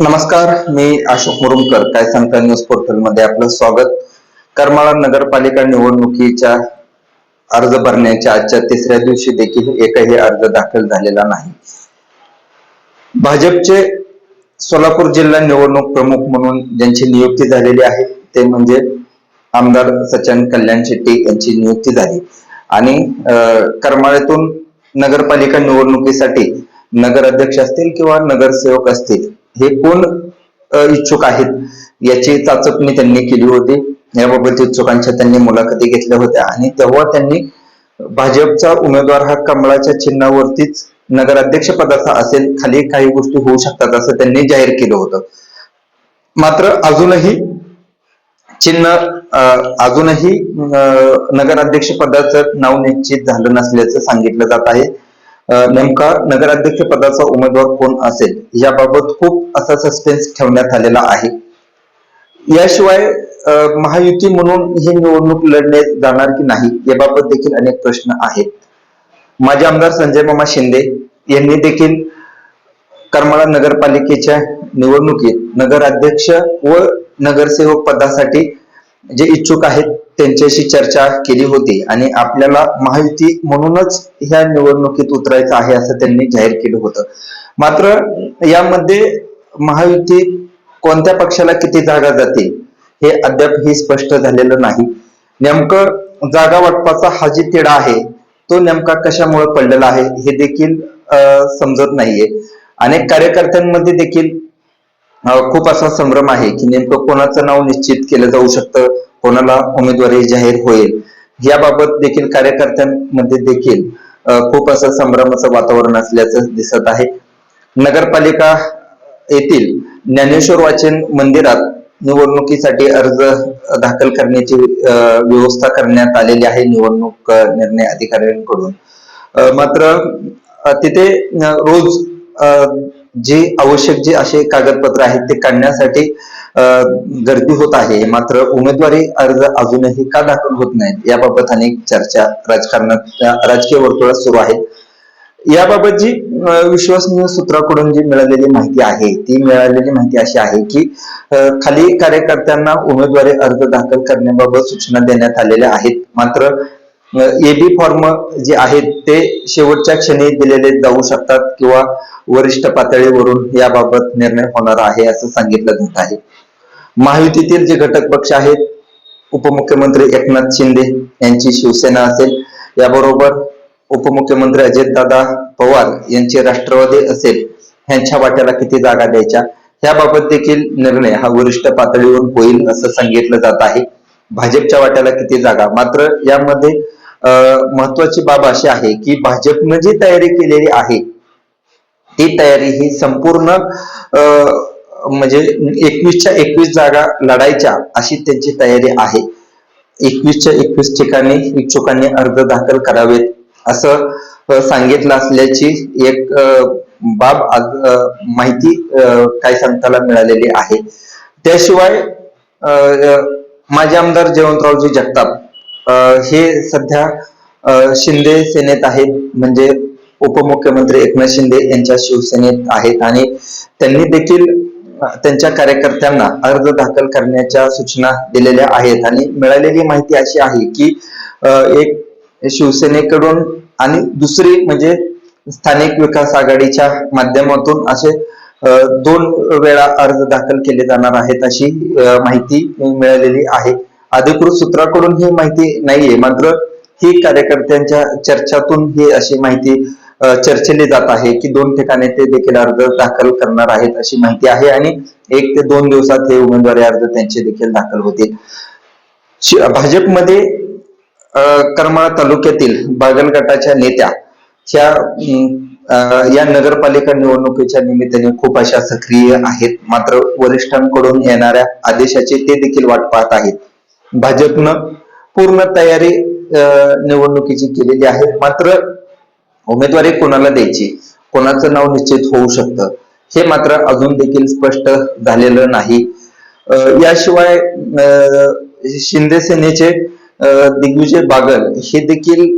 नमस्कार मी अशोक मुरुमकर काय सांगता न्यूज पोर्टलमध्ये आपलं स्वागत. करमाळा नगरपालिका निवडणुकीच्या अर्ज भरण्याच्या आजच्या तिसऱ्या दिवशी देखील एकही अर्ज दाखल झालेला नाही. भाजपचे सोलापूर जिल्हा निवडणूक प्रमुख म्हणून ज्यांची नियुक्ती झालेली आहे ते म्हणजे आमदार सचिन कल्याण शेट्टी यांची नियुक्ती झाली. आणि अं, करमाळ्यातून नगरपालिका निवडणुकीसाठी नगर अध्यक्ष असतील किंवा नगरसेवक असतील हे कोण इच्छुक आहेत? याची चाचपणी त्यांनी केली होती. याबाबत इच्छुकांच्या त्यांनी मुलाखती घेतल्या होत्या. आणि तेव्हा त्यांनी भाजपचा उमेदवार हा कमळाच्या चिन्हावरतीच नगराध्यक्ष पदाचा असेल खाली काही गोष्टी होऊ शकतात असं त्यांनी जाहीर केलं होतं. मात्र अजूनही चिन्ह अजूनही नगराध्यक्ष पदाचं नाव निश्चित झालं नसल्याचं सांगितलं जात आहे. नेमका नगराध्यक्ष पदाचा उमेदवार कोण असेल? याबाबत खूप असा सस्पेन्स ठेवण्यात आलेला आहे. याशिवाय महायुती म्हणून ही निवडणूक लढणे जाणार की नाही याबाबत देखील अनेक प्रश्न आहेत. माजी आमदार संजय मामा शिंदे यांनी देखील करमाळा नगरपालिकेच्या निवडणुकीत नगराध्यक्ष व नगरसेवक पदासाठी जे इच्छुक आहेत त्यांच्याशी चर्चा केली होती आणि आपल्याला महायुती म्हणूनच ह्या निवडणुकीत उतरायचं आहे असं त्यांनी जाहीर केलं होतं. मात्र यामध्ये महायुती कोणत्या पक्षाला किती जागा जाते हे अद्याप ही स्पष्ट झालेलं नाही. नेमकं जागा वाटपाचा हा जी तिढा आहे तो नेमका कशामुळे पडलेला आहे हे देखील समजत नाहीये. अनेक कार्यकर्त्यांमध्ये देखील खूप असा संभ्रम आहे की नेमकं कोणाचं नाव निश्चित केलं जाऊ शकतं कोणाला उमेदवारी जाहीर होईल. याबाबत देखील कार्यकर्त्यांमध्ये देखील खूप असं संभ्रमाचं वातावरण असल्याचं दिसत आहे. नगरपालिका येथील ज्ञानेश्वर वाचन मंदिरात निवडणुकीसाठी अर्ज दाखल करण्याची व्यवस्था करण्यात आलेली आहे निवडणूक निर्णय अधिकाऱ्यांकडून. मात्र तिथे रोज अं, जे आवश्यक जे असे कागदपत्र आहेत ते काढण्यासाठी अं, गर्दी होत आहे. मात्र उमेदवारी अर्ज अजूनही का दाखल होत नाहीत याबाबत अनेक चर्चा राजकारणात राजकीय वर्तुळात सुरू आहेत. याबाबत जी विश्वसनीय सूत्राकडून जी मिळालेली माहिती आहे ती मिळालेली माहिती अशी आहे की खाली कार्यकर्त्यांना उमेदवारी अर्ज दाखल करण्याबाबत सूचना देण्यात आलेल्या आहेत. मात्र एबी फॉर्म जे आहेत ते शेवटच्या क्षणी दिलेले जाऊ शकतात किंवा वरिष्ठ पातळीवरून याबाबत निर्णय होणार आहे असं सांगितलं जात आहे. महायुतीतील जे घटक पक्ष आहेत उपमुख्यमंत्री एकनाथ शिंदे यांची शिवसेना असेल याबरोबर उपमुख्यमंत्री अजितदादा पवार यांचे राष्ट्रवादी असेल ह्यांच्या वाट्याला किती जागा द्यायच्या? याबाबत देखील निर्णय हा वरिष्ठ पातळीवर होईल असं सांगितलं जात आहे. भाजपच्या वाट्याला किती जागा? मात्र यामध्ये महत्वाची बाब अशी आहे की भाजपनं जी तयारी केलेली आहे ती तयारी ही संपूर्ण अं, म्हणजे एकवीसच्या एकवीस जागा लढायच्या अशी त्यांची तयारी आहे. एकवीसच्या एकवीस ठिकाणी इच्छुकांनी अर्ज दाखल करावेत. असं सांगितलं असल्याची एक बाब माहिती काय सांगताना मिळालेली आहे. त्याशिवाय माजी आमदार जयवंतरावजी जगताप हे सध्या शिंदे सेनेत आहेत म्हणजे उपमुख्यमंत्री एकनाथ शिंदे यांच्या शिवसेनेत आहेत आणि त्यांनी देखील त्यांच्या कार्यकर्त्यांना अर्ज दाखल करण्याच्या सूचना दिलेल्या आहेत. आणि मिळालेली माहिती अशी आहे की एक शिवसेनेकडून आणि दुसरी म्हणजे स्थानिक विकास आघाडीच्या माध्यमातून असे दोन वेळा अर्ज दाखल केले जाणार आहेत अशी माहिती मिळालेली आहे. अधिकृत सूत्राकडून ही माहिती नाहीये मात्र ही कार्यकर्त्यांच्या चर्चातून ही अशी माहिती चर्चेली जात आहे की दोन ठिकाणी ते देखील अर्ज दाखल करणार आहेत अशी माहिती आहे आणि एक ते दोन दिवसात हे उमेदवारी अर्ज त्यांचे देखील दाखल होतील. भाजपमध्ये करमाळा तालुक्यातील बागल गटाच्या नेत्या ह्या अं, या नगरपालिका निवडणुकीच्या निमित्ताने खूप अशा सक्रिय आहेत. मात्र वरिष्ठांकडून येणाऱ्या आदेशाची ते देखील वाट पाहत आहेत. भाजपनं पूर्ण तयारी निवडणुकीची केलेली आहे. मात्र उमेदवारी कोणाला द्यायची? कोणाचं नाव निश्चित होऊ शकतं? हे मात्र अजून देखील स्पष्ट झालेलं नाही. याशिवाय शिंदे सेनेचे दिग्विजय बागल हे देखील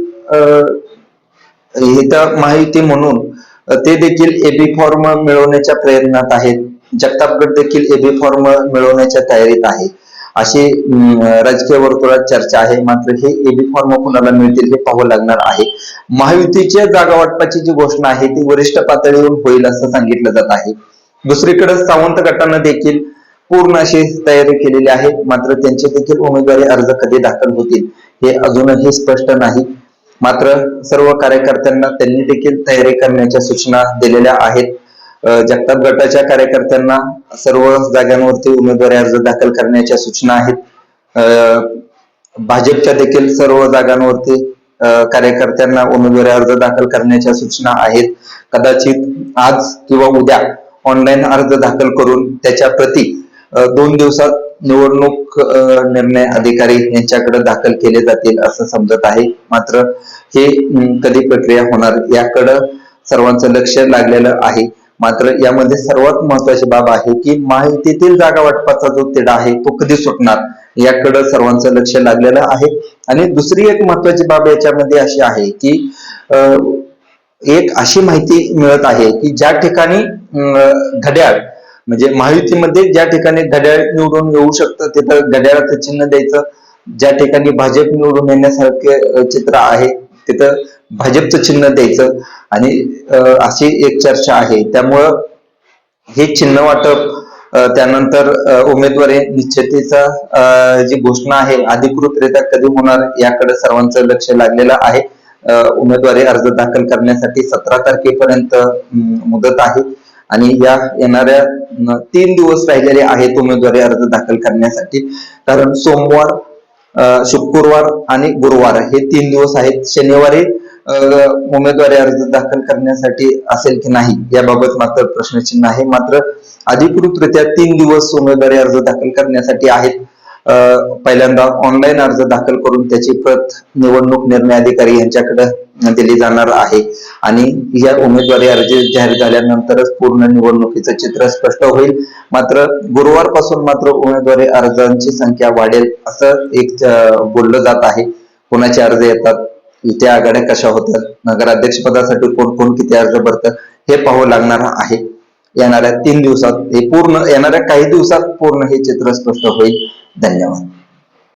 माहिती म्हणून ते देखील एबी फॉर्म मिळवण्याच्या प्रयत्नात आहेत. जगतापगड देखील एबी फॉर्म मिळवण्याच्या तयारीत आहे. अशी राजकीय वर्तुळात चर्चा आहे. मात्र हे एबी फॉर्म कुणाला मिळतील हे पाहावं लागणार आहे. महायुतीच्या जागा वाटपाची जी घोषणा आहे ती वरिष्ठ पातळीवरून होईल असं सांगितलं जात आहे. दुसरीकडे सावंत गटानं देखील पूर्ण अशी तयारी केलेली आहे. मात्र त्यांचे देखील उमेदवारी अर्ज कधी दाखल होतील हे अजूनही स्पष्ट नाही. मात्र सर्व कार्यकर्त्यांना त्यांनी देखील तयारी करण्याच्या सूचना दिलेल्या आहेत. जगताप गटाच्या कार्यकर्त्यांना सर्व जागांवरती उमेदवारी अर्ज दाखल करण्याच्या सूचना आहेत. भाजपच्या देखील सर्व जागांवरती कार्यकर्त्यांना उमेदवारी अर्ज दाखल करण्याच्या सूचना आहेत. कदाचित आज किंवा उद्या ऑनलाईन अर्ज दाखल करून त्याच्या प्रती दोन दिवसात निवडणूक निर्णय अधिकारी यांच्याकडे दाखल केले जातील असं समजत आहे. मात्र हे कधी प्रक्रिया होणार याकडं सर्वांचं लक्ष लागलेलं आहे. मात्र यामध्ये सर्वात महत्वाची बाब आहे की माहितीतील जागा वाटपाचा जो तिढा आहे तो कधी सुटणार याकडे सर्वांचं लक्ष लागलेलं आहे. आणि दुसरी एक महत्वाची बाब याच्यामध्ये अशी आहे की अं, एक अशी माहिती मिळत आहे की ज्या ठिकाणी अं, घड्याळ म्हणजे महायुतीमध्ये ज्या ठिकाणी घड्याळ निवडून येऊ शकतं तिथं घड्याळाचं चिन्ह द्यायचं. ज्या ठिकाणी भाजप निवडून येण्यासारखे चित्र आहे तिथं भाजपचं चिन्ह द्यायचं. आणि अशी एक चर्चा आहे. त्यामुळं हे चिन्ह वाटप त्यानंतर उमेदवारी निश्चितीचा अं, जी घोषणा आहे अधिकृतरित्या कधी होणार याकडे सर्वांचं लक्ष लागलेलं आहे. उमेदवारी अर्ज दाखल करण्यासाठी सतरा तारखेपर्यंत मुदत आहे. आणि या येणाऱ्या तीन दिवस राहिलेले आहेत उमेदवारी अर्ज दाखल करण्यासाठी. कारण सोमवार शुक्रवार आणि गुरुवार हे तीन दिवस आहेत. शनिवारी अं, उमेदवारी अर्ज दाखल करण्यासाठी असेल की नाही याबाबत मात्र प्रश्नचिन्ह आहे. मात्र अधिकृतरित्या तीन दिवस उमेदवारी अर्ज दाखल करण्यासाठी आहेत. पहिल्यांदा ऑनलाईन अर्ज दाखल करून त्याची प्रत निवडणूक निर्णय अधिकारी यांच्याकडे दिली जाणार आहे. आणि या उमेदवारी अर्ज जाहीर झाल्यानंतरच पूर्ण निवडणुकीचं चित्र स्पष्ट होईल. मात्र गुरुवारपासून मात्र उमेदवारी अर्जांची संख्या वाढेल असं एक बोललं जात आहे. कोणाचे अर्ज येतात? युती आघाड्या कशा होतात? नगराध्यक्ष पदासाठी कोण कोण किती अर्ज भरतात हे पाहावं लागणार आहे. येणाऱ्या तीन दिवसात हे पूर्ण येणाऱ्या काही दिवसात पूर्ण हे चित्र स्पष्ट होईल. धन्यवाद.